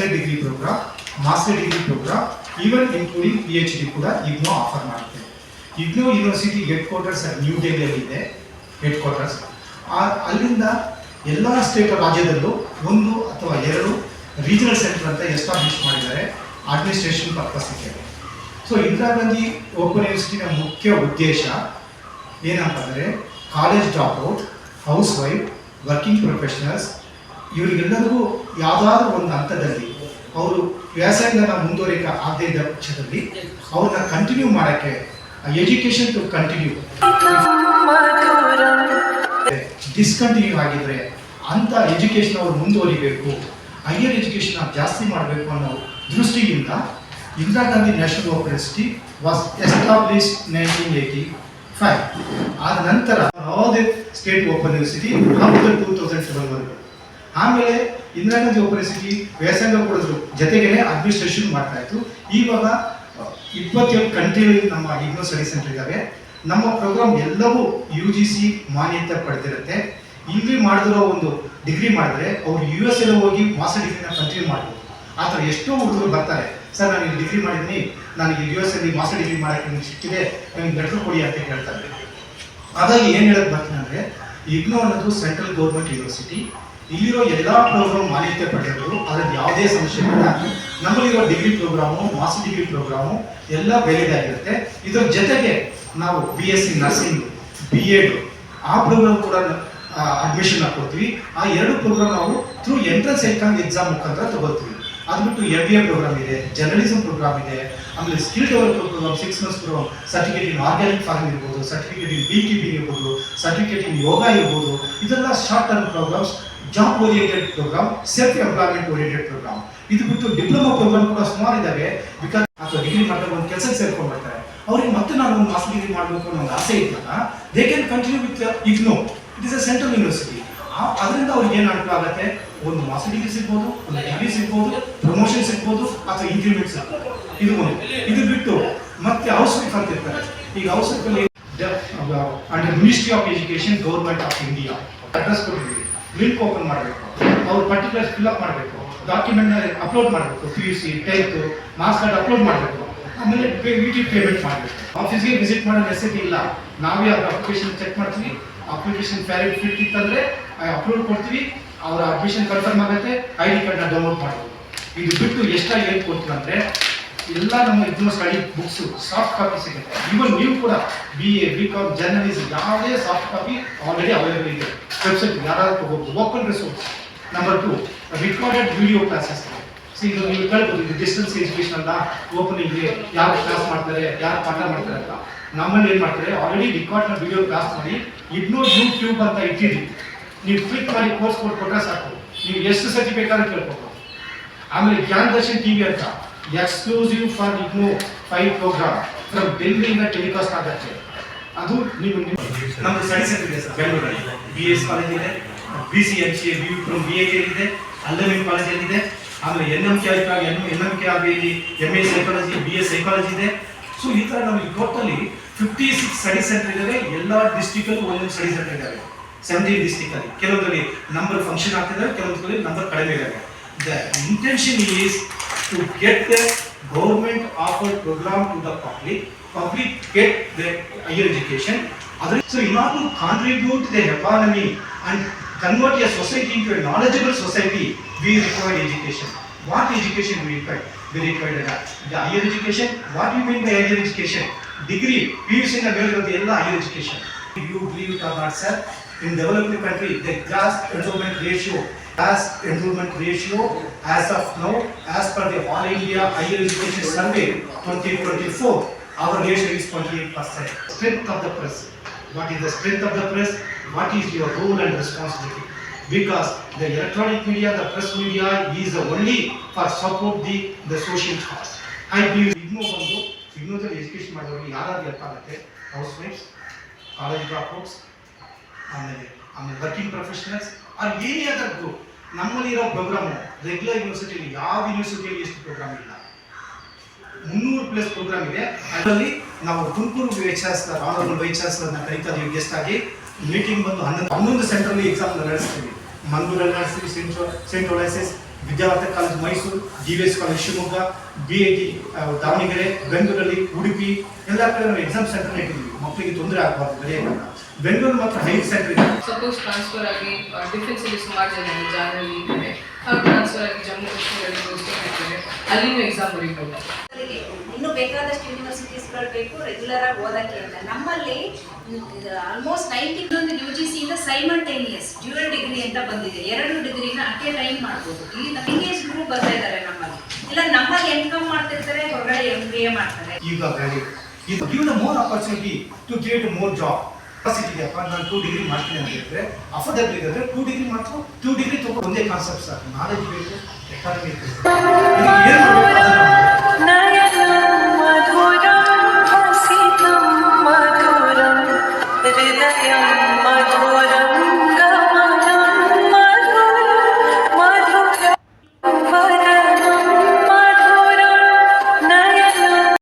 Bachelor degree programme master degree programme even including P H D ಕೂಡ IGNOU offer ಮಾಡುತ್ತೆ IGNOU university headquarters new ಡೆಲ್ಲಿಯಲ್ಲಿದೆ headquarters ಅಲ್ಲಿಂದ ಎಲ್ಲ state ರಾಜ್ಯದಲ್ಲೂ ಒಂದು ಅಥವಾ ಎರಡು ರೀಜನಲ್ ಸೆಂಟರ್ ಅಂತ ಎಸ್ಟಾಬ್ಲಿಷ್ ಮಾಡಿದ್ದಾರೆ ಅಡ್ಮಿನಿಸ್ಟ್ರೇಷನ್ ಪರ್ಪಸ್ಗೆ ಸೊ ಇಂದಿರಾ ಗಾಂಧಿ ಓಪನ್ ಯೂನಿವರ್ಸಿಟಿನ ಮುಖ್ಯ ಉದ್ದೇಶ ಏನಂತಂದರೆ college drop out housewife working professionals ಇವರಿಗೆಲ್ಲರಿಗೂ ಯಾವುದಾದ್ರೂ ಒಂದು ಹಂತದಲ್ಲಿ ಅವರು ವ್ಯಾಸಂಗನ ಮುಂದುವರಿಕೆ ಆಗದೇ ಪಕ್ಷದಲ್ಲಿ ಅವ್ರನ್ನ ಕಂಟಿನ್ಯೂ ಮಾಡೋಕ್ಕೆ ಎಜುಕೇಶನ್ ಟು ಕಂಟಿನ್ಯೂ ಡಿಸ್ಕಂಟಿನ್ಯೂ ಆಗಿದ್ರೆ ಅಂತ ಎಜುಕೇಷನ್ ಅವ್ರು ಮುಂದುವರಿಬೇಕು ಹೈಯರ್ ಎಜುಕೇಶನ್ ಜಾಸ್ತಿ ಮಾಡಬೇಕು ಅನ್ನೋ ದೃಷ್ಟಿಯಿಂದ Indira Gandhi national university was establish nineteen eighty five ಆದ ನಂತರ state open university after two thousand ಸೆವೆನ್ವರೆಗೂ ಆಮೇಲೆ ಇಂದಿರಾ ಗಾಂಧಿ ಯೂನಿವರ್ಸಿಟಿ ವ್ಯಾಸಂಗ ಕೊಡಿದ್ರು ಜೊತೆಗೇನೆ ಅಡ್ಮಿನಿಸ್ಟ್ರೇಷನ್ ಮಾಡ್ತಾ ಇತ್ತು ಇವಾಗ ಇಪ್ಪತ್ತೇಳು ಕಂಟ್ರಿಗಳಲ್ಲಿ ನಮ್ಮ ಇಗ್ನೋ ಸ್ಟಡಿ ಸೆಂಟರ್ ಇದ್ದಾವೆ ನಮ್ಮ ಪ್ರೋಗ್ರಾಮ್ ಎಲ್ಲವೂ ಯು ಜಿ ಸಿ ಮಾನ್ಯತೆ ಪಡೆದಿರುತ್ತೆ. ಇಲ್ಲಿ ಮಾಡಿದಿರೋ ಒಂದು ಡಿಗ್ರಿ ಮಾಡಿದ್ರೆ ಅವ್ರು ಯು ಎಸ್ ಎಲ್ಲ ಹೋಗಿ ಮಾಸ್ಟರ್ ಡಿಗ್ರಿನ ಕಂಟಿನ್ಯೂ ಮಾಡ್ಬೋದು. ಆ ಥರ ಎಷ್ಟೋ ಹುಡುಗರು ಬರ್ತಾರೆ. ಸರ್, ನಾನು ಡಿಗ್ರಿ ಮಾಡಿದ್ದೀನಿ. ನನಗೆ ಯು ಎಸ್ ಅಲ್ಲಿ ಮಾಸ್ಟರ್ ಡಿಗ್ರಿ ಮಾಡೋಕ್ಕೆ ನನಗೆ ಸಿಕ್ಕಿದೆ. ನನಗೆ ಲೆಟ್ರ್ ಕೊಡಿ ಅಂತ ಹೇಳ್ತಾರೆ. ಹಾಗಾಗಿ ಏನು ಹೇಳೋಕ್ಕೆ ಬರ್ತೀನಿ ಅಂದರೆ ಇಗ್ನೋ ಅನ್ನೋದು ಸೆಂಟ್ರಲ್ ಗೌರ್ಮೆಂಟ್ ಯೂನಿವರ್ಸಿಟಿ ಇಲ್ಲಿರೋ ಎಲ್ಲ ಪ್ರೋಗ್ರಾಮ್ ಮಾನ್ಯತೆ ಪಡೆದವರು ಅದ್ರಲ್ಲಿ ಯಾವುದೇ ಸಮಸ್ಯೆ ಇಲ್ಲ. ನಮ್ಮಲ್ಲಿರೋ degree programme master degree programme ಎಲ್ಲ ವ್ಯಾಲಿಡ್ ಆಗಿರುತ್ತೆ. ಇದರ ಜೊತೆಗೆ ನಾವು B S C nursing B Ed ಆ ಪ್ರೋಗ್ರಾಮ್ ಕೂಡ ಅಡ್ಮಿಷನ್ ಹಾಕೊಡ್ತೀವಿ ಆ ಎರಡು ಪ್ರೋಗ್ರಾಮ್ ನಾವು ಥ್ರೂ ಎಂಟ್ರೆನ್ಸ್ ಎಕ್ಸಾಮ್ ಎಕ್ಸಾಮ್ ಮುಖಾಂತರ ತಗೋತೀವಿ ಅದು ಬಿಟ್ಟು ಎಂ ಬಿ ಎ ಪ್ರೋಗ್ರಾಮ್ ಇದೆ ಜರ್ನಲಿಸಮ್ ಪ್ರೋಗ್ರಾಮ್ ಇದೆ, ಆಮೇಲೆ skill development programme six months programme certificate in organic farm ಇರ್ಬೋದು ಸರ್ಟಿಫಿಕೇಟ್ ಇನ್ ಬಿ ಕೀಪಿಂಗ್ ಇರ್ಬೋದು ಸರ್ಟಿಫಿಕೇಟ್ ಇನ್ ಯೋಗ ಇರ್ಬೋದು, ಇದೆಲ್ಲ short term programmes job oriented programme self employment oriented programme ಇದು ಬಿಟ್ಟು diploma program ಕೂಡ ಸುಮಾರು ಇದ್ದಾವೆ ಬಿಕಾಸ್ ಅಥವಾ ಡಿಗ್ರಿ ಮಾಡಿದಾಗ ಒಂದು ಕೆಲಸಕ್ಕೆ ಸೇರ್ಕೊಂಡು ಬರ್ತಾರೆ. ಅವ್ರಿಗೆ ಮತ್ತೆ ನಾನು ಒಂದು ಮಾಸ್ಟರ್ ಡಿಗ್ರಿ ಮಾಡಬೇಕು ಅನ್ನೋ ಒಂದು ಆಸೆ ಇದ್ದಾಗ they can continue with IGNOU it is a central university ಅದರಿಂದ ಅವ್ರಿಗೆ ಏನು ಅನುಕೂಲ ಆಗುತ್ತೆ? ಒಂದು ಮಾಸ್ಟರ್ ಡಿಗ್ರಿ ಸಿಗ್ಬೋದು, ಒಂದು ಡಿಗ್ರಿ ಸಿಗ್ಬೋದು ಪ್ರಮೋಷನ್ ಸಿಗ್ಬೋದು, ಅಥವಾ ಇಂಕ್ರಿಮೆಂಟ್ ಸಿಗ್ಬೋದು. ಇದು ಒಂದು. ಇದು ಬಿಟ್ಟು ಮತ್ತೆ ಹೌಸ್ ವೈಫ್ ಅಂತ ಇರ್ತಾರೆ. ಈಗ ವೈಫಲ್ಲಿ under ministry of education government of India address ಕೊಟ್ಟಿದ್ದೀವಿ. ಲಿಂಕ್ ಓಪನ್ ಮಾಡಬೇಕು. ಅವ್ರು ಪರ್ಟಿಕ್ಯುಲರ್ ಫಿಲ್ಅಪ್ ಮಾಡಬೇಕು. ಡಾಕ್ಯುಮೆಂಟ್ನ ಅಪ್ಲೋಡ್ ಮಾಡಬೇಕು. P U C tenth marks card upload ಮಾಡಬೇಕು. ಆಮೇಲೆ ಯೂಟ್ಯೂಬ್ ಪೇಮೆಂಟ್ ಮಾಡಬೇಕು. ಆಫೀಸ್ಗೆ ವಿಸಿಟ್ ಮಾಡೋ ನೆಸೆಸಿಟಿ ಇಲ್ಲ. ನಾವೇ ಅವ್ರ ಅಪ್ಲಿಕೇಶನ್ ಚೆಕ್ ಮಾಡ್ತೀವಿ. ಅಪ್ಲಿಕೇಶನ್ ವ್ಯಾಲಿಡ್ ಫಿಟ್ ಇತ್ತಂದ್ರೆ ಅಪ್ಲೋಡ್ ಕೊಡ್ತೀವಿ. ಅವರ ಅಡ್ಮಿಷನ್ ಕನ್ಫರ್ಮ್ ಆಗುತ್ತೆ. ಐ ಡಿ ಕಾರ್ಡ್ನ ಡೌನ್ಲೋಡ್ ಮಾಡಬೇಕು ಇದು ಬಿಟ್ಟು ಎಷ್ಟಾಗಿ ಏನು ಕೊಡ್ತೀವಿ ಅಂದರೆ, ಎಲ್ಲ ನಮ್ಮ ಇದನ್ನ ಸ್ಟಡಿ ಬುಕ್ಸು ಸಾಫ್ಟ್ ಕಾಪಿ ಸಿಗುತ್ತೆ. ಇವನ್ ನೀವು ಕೂಡ B A B com journalism ಯಾವುದೇ ಸಾಫ್ಟ್ ಕಾಪಿ ಆಲ್ರೆಡಿ ಅವೈಲೇಬಲ್ ಇದೆ. ವೆಬ್ಸೈಟ್ ಯಾರಾದ್ರೂ ತಗೋಬಹುದು open resource number two recorded video classes so ಇದು ನೀವು ಕೇಳ್ಬೋದು, ಇದು ಡಿಸ್ಟೆನ್ಸ್ ಎಜುಕೇಶನ್ ಅಲ್ಲ. ಓಪನಿಂಗ್ಗೆ ಯಾರು ಕ್ಲಾಸ್ ಮಾಡ್ತಾರೆ, ಯಾರು ಪಾಠ ಮಾಡ್ತಾರೆ ಅಂತ. ನಮ್ಮಲ್ಲಿ ಏನು ಮಾಡ್ತಾರೆ ಆಲ್ರೆಡಿ ರಿಕಾರ್ಡ್ನ ವಿಡಿಯೋ ಕ್ಲಾಸ್ ಮಾಡಿ ಇಗ್ನೋ ಯೂಟ್ಯೂಬ್ ಅಂತ ಇಟ್ಟಿದ್ದೀವಿ ನೀವು ಕ್ಲಿಕ್ ಮಾಡಿ ಕೋರ್ಸ್ ಕೊಟ್ಟು ಕೊಟ್ಟರೆ ಸಾಕು. ನೀವು ಎಷ್ಟು ಸತಿ ಬೇಕಾದ್ರೂ ಕೇಳ್ಬೋದು. ಆಮೇಲೆ ಜ್ಞಾನ ದರ್ಶನ್ ಟಿವಿ ಅಂತ exclusive for IGNOU five programme from ಡೆಲ್ಲಿಯಿಂದ telecast ಆಗುತ್ತೆ. ಅದು ನೀವು ನಮ್ದು ಸ್ಟಡಿ ಸೆಂಟರ್ ಇದೆ ಸರ್, ಬೆಂಗಳೂರಲ್ಲಿ. ಬಿ ಎಸ್ ಕಾಲೇಜ್ ಇದೆ B C H A B from B A ಇದೆ ಅಲ್ಲಮಿನ್ ಕಾಲೇಜಲ್ಲಿ ಇದೆ, ಆಮೇಲೆ N M K N N M K ಆಗಿ M A psychology B S psychology ಇದೆ. ಸೊ ಈ ಥರ ನಮಗೆ totally fifty six study centre ಇದ್ದಾವೆ ಎಲ್ಲ ಡಿಸ್ಟಿಕಲ್ಲೂ ಒಂದೊಂದು ಸ್ಟಡಿ ಸೆಂಟರ್ ಇದ್ದಾವೆ ಸೆವೆಂಟಿ ಡಿಸ್ಟಿಕಲ್ಲಿ ಕೆಲವೊಂದರಲ್ಲಿ ನಂಬರ್ ಫಂಕ್ಷನ್ ಆಗ್ತಿದ್ದಾರೆ ಕೆಲವೊಂದಲ್ಲಿ ನಂಬರ್ ಕಡಿಮೆ ಇದ್ದಾವೆ the intention is to get the government offer programme to the public public get the higher education ಅದ್ರ so in contribute the economy and convert a society into a knowledgeable society we required education what education we required we required the higher education what you mean by higher education degree P U ಸಿನ ಮೇಲಿರೋದು ಎಲ್ಲ higher education you believe it are not sir in developing country the gross enrollment ratio, class enrollment ratio as of now, as per the All India Higher Education Survey 2024, our ratio is 28%. Strength of the press. What is the strength of the press? What is your role and responsibility? Because the electronic media, the press media is only for support the, the social cause. I believe IGNOU ಬಂದು ಇಗ್ನೋದಲ್ಲಿ education ಮಾಡೋರಿಗೆ ಯಾರಾದ್ರೂ help ಆಗುತ್ತೆ ಹೌಸ್ ವೈಫ್ಸ್ college dropouts ಆಮೇಲೆ ಆಮೇಲೆ working professionals are ಏನೇ ಅದರ್ ಗ್ರೂಪ್ ನಮ್ಮಲ್ಲಿ ಇರೋ ಪ್ರೋಗ್ರಾಮು ರೆಗ್ಯುಲರ್ ಯೂನಿವರ್ಸಿಟಿಯಲ್ಲಿ ಯಾವ ಯೂನಿವರ್ಸಿಟಿಯಲ್ಲಿ ಎಷ್ಟು ಪ್ರೋಗ್ರಾಮ್ ಇಲ್ಲ. ಮುನ್ನೂರು ಪ್ಲಸ್ ಪ್ರೋಗ್ರಾಮ್ ಇದೆ. ಅದರಲ್ಲಿ ನಾವು Tumakuru vice chancellor honourable vice ಚಾನ್ಸಲರ್ನ ಕರೀತಾ ಗೆಸ್ಟ್ ಆಗಿ. ಮೀಟಿಂಗ್ ಬಂದು ಹನ್ನೊಂದು ಹನ್ನೊಂದು ಸೆಂಟ್ರಲ್ಲಿ ಎಕ್ಸಾಮ್ ನಡೆಸ್ತೀವಿ. ಮಂಗಳೂರಲ್ಲಿ ನಡೆಸ್ತೀವಿ saint saint S Vidyavardhaka college Mysuru G V S college Shivamogga B I T Davanagere, ಬೆಂಗಳೂರಲ್ಲಿ ಉಡುಪಿ ಎಲ್ಲ ಕಡೆ ನಾವು ಎಕ್ಸಾಮ್ ಸೆಂಟರ್ ಇಟ್ಟಿದ್ವಿ ಮಕ್ಕಳಿಗೆ ತೊಂದರೆ ಆಗಬಾರ್ದು ಬೆಳೆಯೋದನ್ನ ಬೆಂಗಳೂರು ಮಾತ್ರ ಹೈಟ್ ಸೆಂಟರ್ ಇದೆ. ಸಪೋಸ್ ಟ್ರಾನ್ಸ್ಫರ್ ಆಗಿ ಡಿಫೆನ್ಸ್ ಅಲ್ಲಿ ಸುಮಾರು ಜನ ಇದೆ ಜಾರಲ್ಲಿ ಇದ್ದಾರೆ ಅವ್ರು ಟ್ರಾನ್ಸ್ಫರ್ ಆಗಿ ಜಮ್ಮು ಕಾಶ್ಮೀರಲ್ಲಿ ಪೋಸ್ಟಿಂಗ್ ಆಗ್ತಾರೆ ಅಲ್ಲಿನೂ ಎಕ್ಸಾಮ್ ಬರೀಬೋದು ಇನ್ನೂ ಬೇಕಾದಷ್ಟು ಯೂನಿವರ್ಸಿಟೀಸ್ಗಳು ಬೇಕು ರೆಗ್ಯುಲರ್ ಆಗಿ ಓದಕ್ಕೆ ಅಂತ ನಮ್ಮಲ್ಲಿ ಆಲ್ಮೋಸ್ಟ್ ನೈಂಟಿ ಒಂದು ಯು ಜಿ ಸಿಯಿಂದ ಸೈಮಲ್ಟೇನಿಯಸ್ ಡ್ಯೂರಲ್ ಡಿಗ್ರಿ ಅಂತ ಬಂದಿದೆ. ಎರಡು ಡಿಗ್ರಿನ ಅಟ್ ಎ ಟೈಮ್ ಮಾಡ್ಬೋದು. ಇಲ್ಲಿ ಎಂಗೇಜ್ ಗ್ರೂಪ್ ಬರ್ತಾ ಇದ್ದಾರೆ ನಮ್ಮಲ್ಲಿ. ಇಲ್ಲ ನಮ್ಮಲ್ಲಿ ಎಂ ಕಾಮ್ ಮಾಡ್ತಿರ್ತಾರೆ ಹೊರಗಡೆ ಎಂ ಬಿ ಎ ಮಾಡ್ತಾರೆ. ಈಗ ಇದು give the more opportunity to get more job capacity ಇದೆಯಪ್ಪ ನಾನು ಟೂ ಡಿಗ್ರಿ ಮಾಡ್ತೀನಿ ಅಂತ ಹೇಳಿದ್ರೆ ಅಫೋರ್ಡಬಲ್ ಇದೆ ಟೂ ಡಿಗ್ರಿ ಮಾಡ್ಕೊ ಟೂ ಡಿಗ್ರಿ ತಗೊಂಡು ಒಂದೇ ಕಾನ್ಸೆಪ್ಟ್ ಸರ್ ನಾಲೆಜ್ ಬೇಕು ಎಕಾನಮಿ ಬೇಕು. ಇದಕ್ಕೆ ಏನ್